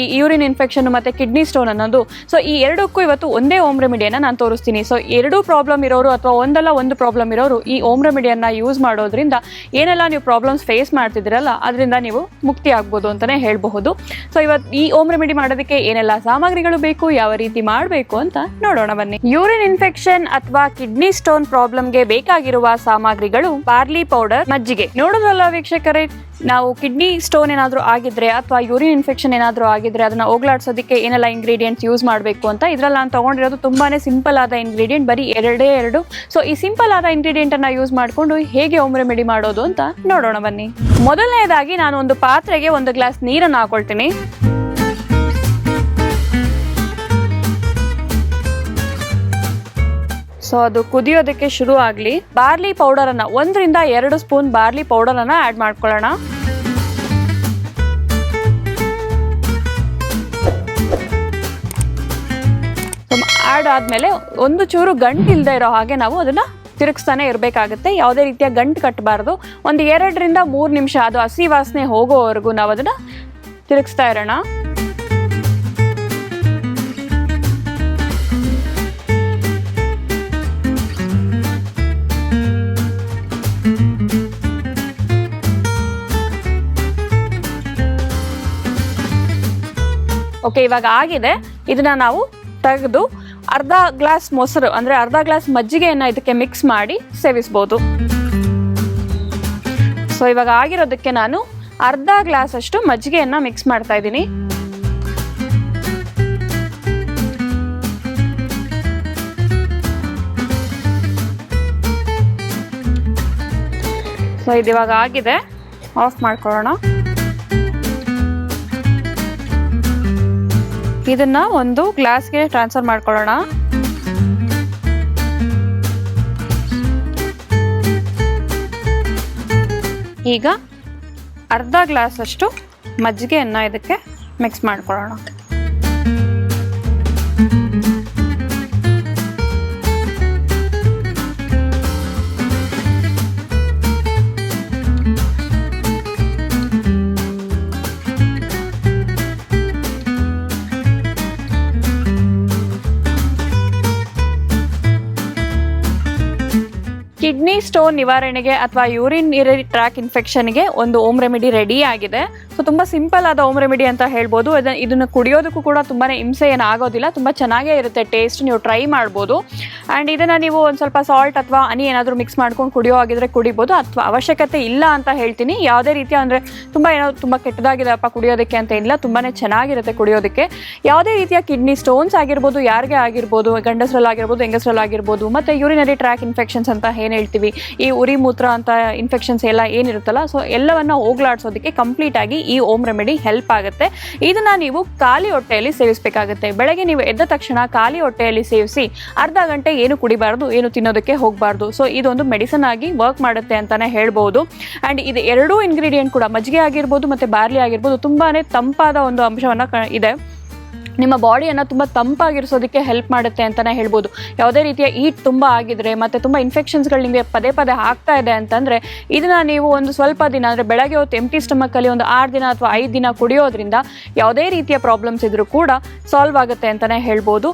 ಈ urine infection ಮತ್ತೆ kidney stone ಅನ್ನೋದು. ಸೊ ಈ ಎರಡಕ್ಕೂ ಇವತ್ತು ಒಂದೇ ಓಮ್ ರೆಮಿಡಿಯನ್ನು ನಾನು ತೋರಿಸ್ತೀನಿ. ಸೊ ಎರಡೂ ಪ್ರಾಬ್ಲಮ್ ಇರೋರು ಅಥವಾ ಒಂದಲ್ಲ ಒಂದು ಪ್ರಾಬ್ಲಮ್ ಇರೋರು ಈ ಓಮ್ ರೆಮಿಡಿಯನ್ನು ಯೂಸ್ ಮಾಡೋದ್ರಿಂದ ಏನೆಲ್ಲ ನೀವು ಪ್ರಾಬ್ಲಮ್ಸ್ ಫೇಸ್ ಮಾಡ್ತಿದ್ದೀರಲ್ಲ, ಅದರಿಂದ ನೀವು ಮುಕ್ತಿ ಆಗ್ಬೋದು ಅಂತಲೇ ಹೇಳಬಹುದು. ಸೊ ಇವತ್ತು ಈ ಓಮ್ ರೆಮಿಡಿ ಮಾಡೋದಕ್ಕೆ ಏನೆಲ್ಲ ಸಾಮಗ್ರಿಗಳು ಬೇಕು, ಯಾವ ರೀತಿ ಮಾಡಬೇಕು ಅಂತ ನೋಡೋಣ ಬನ್ನಿ. ಯೂರಿನ್ ಇನ್ಫೆಕ್ಷನ್ ಅಥವಾ ಕಿಡ್ನಿ ಸ್ಟೋನ್ ಪ್ರಾಬ್ಲಮ್ಗೆ ಬೇಕಾಗಿರುವ ಸಾಮಗ್ರಿಗಳು ಬಾರ್ಲಿ ಪೌಡರ್ ಮಜ್ಜಿಗೆ. ನೋಡೋದಲ್ಲ ವೀಕ್ಷಕರೇ? ನಾವು ಕಿಡ್ನಿ ಸ್ಟೋನ್ ಏನಾದರೂ ಆಗಿದ್ರೆ ಅಥವಾ ಯೂರಿನ್ ಇನ್ಫೆಕ್ಷನ್ ಏನಾದರೂ ಆಗಿದ್ರೆ ಅದನ್ನ ಹೋಗ್ಲಾಡ್ಸೋದಕ್ಕೆ ಏನೆಲ್ಲ ಇಂಗ್ರೀಡಿಯೆಂಟ್ಸ್ ಯೂಸ್ ಮಾಡಬೇಕು ಅಂತ ಇದರಲ್ಲಿ ನಾನು ತೊಗೊಂಡಿರೋದು ತುಂಬಾ ಸಿಂಪಲ್ ಆದ ಇಂಗ್ರೀಡಿಯೆಂಟ್ ಬರೀ ಎರಡೇ ಎರಡು. ಸೊ ಈ ಸಿಂಪಲ್ ಆದ ಇಂಗ್ರೀಡಿಯೆಂಟ್ ಅನ್ನ ಯೂಸ್ ಮಾಡಿಕೊಂಡು ಹೇಗೆ ಹೋಮ್ ರೆಮಿಡಿ ಮಾಡೋದು ಅಂತ ನೋಡೋಣ ಬನ್ನಿ. ಮೊದಲನೇದಾಗಿ ನಾನು ಒಂದು ಪಾತ್ರೆಗೆ ಒಂದು ಗ್ಲಾಸ್ ನೀರನ್ನು ಹಾಕೊಳ್ತೀನಿ. ಸೊ ಅದು ಕುದಿಯೋದಕ್ಕೆ ಶುರು ಆಗಲಿ, ಬಾರ್ಲಿ ಪೌಡರ್ ಅನ್ನ ಒಂದರಿಂದ ಎರಡು ಸ್ಪೂನ್ ಬಾರ್ಲಿ ಪೌಡರ್ ಅನ್ನ ಆಡ್ ಮಾಡ್ಕೊಳ್ಳೋಣ. ಆ್ಯಡ್ ಆದಮೇಲೆ ಒಂದು ಚೂರು ಗಂಟು ಇಲ್ಲದೆ ಇರೋ ಹಾಗೆ ನಾವು ಅದನ್ನ ತಿರುಗಿಸ್ತಾನೆ ಇರಬೇಕಾಗುತ್ತೆ. ಯಾವುದೇ ರೀತಿಯ ಗಂಟು ಕಟ್ಟಬಾರ್ದು. ಒಂದು ಎರಡರಿಂದ ಮೂರು ನಿಮಿಷ, ಅದು ಹಸಿ ವಾಸನೆ ಹೋಗೋವರೆಗೂ ನಾವು ಅದನ್ನು ತಿರುಗಿಸ್ತಾ ಇರೋಣ. ಓಕೆ ಇವಾಗ ಆಗಿದೆ. ಇದನ್ನ ನಾವು ತೆಗೆದು ಅರ್ಧ ಗ್ಲಾಸ್ ಮೊಸರು, ಅಂದ್ರೆ ಅರ್ಧ ಗ್ಲಾಸ್ ಮಜ್ಜಿಗೆಯನ್ನ ಇದಕ್ಕೆ ಮಿಕ್ಸ್ ಮಾಡಿ ಸೇವಿಸ್ಬೋದು. ಸೊ ಇವಾಗ ಆಗಿರೋದಕ್ಕೆ ನಾನು ಅರ್ಧ ಗ್ಲಾಸ್ ಅಷ್ಟು ಮಜ್ಜಿಗೆಯನ್ನ ಮಿಕ್ಸ್ ಮಾಡ್ತಾ ಇದ್ದೀನಿ. ಸೊ ಇದು ಇವಾಗ ಆಗಿದೆ. ಆಫ್ ಮಾಡ್ಕೊಳ್ಳೋಣ. ಇದನ್ನ ಒಂದು ಗ್ಲಾಸ್ಗೆ ಟ್ರಾನ್ಸ್ಫರ್ ಮಾಡ್ಕೊಳ್ಳೋಣ. ಈಗ ಅರ್ಧ ಗ್ಲಾಸ್ ಅಷ್ಟು ಮಜ್ಜಿಗೆಯನ್ನ ಇದಕ್ಕೆ ಮಿಕ್ಸ್ ಮಾಡ್ಕೊಳ್ಳೋಣ. ಕಿಡ್ನಿ ಸ್ಟೋನ್ ನಿವಾರಣೆಗೆ ಅಥವಾ ಯೂರಿನ್ ಟ್ರ್ಯಾಕ್ ಇನ್ಫೆಕ್ಷನ್ಗೆ ಒಂದು ಓಮ್ ರೆಮಿಡಿ ರೆಡಿ ಆಗಿದೆ. ಸೊ ತುಂಬ ಸಿಂಪಲ್ ಆದ ಓಮ್ ರೆಮಿಡಿ ಅಂತ ಹೇಳ್ಬೋದು. ಇದನ್ನ ಕುಡಿಯೋದಕ್ಕೂ ಕೂಡ ತುಂಬಾ ಹಿಂಸೆ ಏನು ಆಗೋದಿಲ್ಲ. ತುಂಬ ಚೆನ್ನಾಗೇ ಇರುತ್ತೆ. ಟೇಸ್ಟ್ ನೀವು ಟ್ರೈ ಮಾಡ್ಬೋದು. ಆ್ಯಂಡ್ ಇದನ್ನು ನೀವು ಒಂದು ಸ್ವಲ್ಪ ಸಾಲ್ಟ್ ಅಥವಾ ಹನಿ ಏನಾದರೂ ಮಿಕ್ಸ್ ಮಾಡ್ಕೊಂಡು ಕುಡಿಯೋ ಆಗಿದ್ರೆ ಕುಡಿಬೋದು. ಅಥವಾ ಅವಶ್ಯಕತೆ ಇಲ್ಲ ಅಂತ ಹೇಳ್ತೀನಿ. ಯಾವುದೇ ರೀತಿಯ ಅಂದರೆ ತುಂಬ ಏನೋ ತುಂಬ ಕೆಟ್ಟದಾಗಿದೆಪ್ಪ ಕುಡಿಯೋದಕ್ಕೆ ಅಂತ ಇಲ್ಲ ತುಂಬಾ ಚೆನ್ನಾಗಿರುತ್ತೆ ಕುಡಿಯೋದಕ್ಕೆ. ಯಾವುದೇ ರೀತಿಯ ಕಿಡ್ನಿ ಸ್ಟೋನ್ಸ್ ಆಗಿರ್ಬೋದು, ಯಾರಿಗೆ ಆಗಿರ್ಬೋದು, ಗಂಡಸರಲ್ಲಾಗಿರ್ಬೋದು, ಹೆಂಗಸರಲ್ಲಾಗಿರ್ಬೋದು, ಮತ್ತು ಯೂರಿನರಿ ಟ್ರ್ಯಾಕ್ ಇನ್ಫೆಕ್ಷನ್ಸ್ ಅಂತ ಏನು ಹೇಳ್ತೀವಿ. ಈ ಉರಿ ಮೂತ್ರ ಅಂತ ಇನ್ಫೆಕ್ಷನ್ಸ್ ಎಲ್ಲ ಏನಿರುತ್ತಲ್ಲ ಸೊ ಎಲ್ಲವನ್ನ ಹೋಗ್ಲಾಡ್ಸೋದಕ್ಕೆ ಕಂಪ್ಲೀಟ್ ಆಗಿ ಈ ಓಮ್ ರೆಮಿಡಿ ಹೆಲ್ಪ್ ಆಗುತ್ತೆ. ಇದನ್ನ ನೀವು ಖಾಲಿ ಹೊಟ್ಟೆಯಲ್ಲಿ ಸೇವಿಸಬೇಕಾಗುತ್ತೆ. ಬೆಳಗ್ಗೆ ನೀವು ಎದ್ದ ತಕ್ಷಣ ಖಾಲಿ ಹೊಟ್ಟೆಯಲ್ಲಿ ಸೇವಿಸಿ ಅರ್ಧ ಗಂಟೆ ಏನು ಕುಡಿಬಾರ್ದು, ಏನು ತಿನ್ನೋದಕ್ಕೆ ಹೋಗಬಾರ್ದು. ಸೊ ಇದೊಂದು ಮೆಡಿಸನ್ ಆಗಿ ವರ್ಕ್ ಮಾಡುತ್ತೆ ಅಂತಾನೆ ಹೇಳ್ಬೋದು. ಅಂಡ್ ಇದು ಎರಡೂ ಇಂಗ್ರೀಡಿಯೆಂಟ್ ಕೂಡ ಮಜ್ಜಿಗೆ ಆಗಿರ್ಬೋದು, ಮತ್ತೆ ಬಾರ್ಲಿ ಆಗಿರ್ಬೋದು, ತುಂಬಾನೇ ತಂಪಾದ ಒಂದು ಅಂಶವನ್ನು ಇದೆ. ನಿಮ್ಮ ಬಾಡಿಯನ್ನು ತುಂಬ ತಂಪಾಗಿರಿಸೋದಕ್ಕೆ ಹೆಲ್ಪ್ ಮಾಡುತ್ತೆ ಅಂತಲೇ ಹೇಳ್ಬೋದು. ಯಾವುದೇ ರೀತಿಯ ಈಟ್ ತುಂಬ ಆಗಿದ್ರೆ ಮತ್ತು ತುಂಬ ಇನ್ಫೆಕ್ಷನ್ಸ್ಗಳು ನಿಮಗೆ ಪದೇ ಪದೇ ಆಗ್ತಾ ಇದೆ ಅಂತಂದರೆ, ಇದನ್ನು ನೀವು ಒಂದು ಸ್ವಲ್ಪ ದಿನ ಅಂದರೆ ಬೆಳಗ್ಗೆ ಹೊತ್ತು ಎಂಟಿ ಸ್ಟಮಕ್ಕಲ್ಲಿ ಒಂದು ಆರು ದಿನ ಅಥವಾ ಐದು ದಿನ ಕುಡಿಯೋದ್ರಿಂದ ಯಾವುದೇ ರೀತಿಯ ಪ್ರಾಬ್ಲಮ್ಸ್ ಇದ್ದರೂ ಕೂಡ ಸಾಲ್ವ್ ಆಗುತ್ತೆ ಅಂತಲೇ ಹೇಳ್ಬೋದು.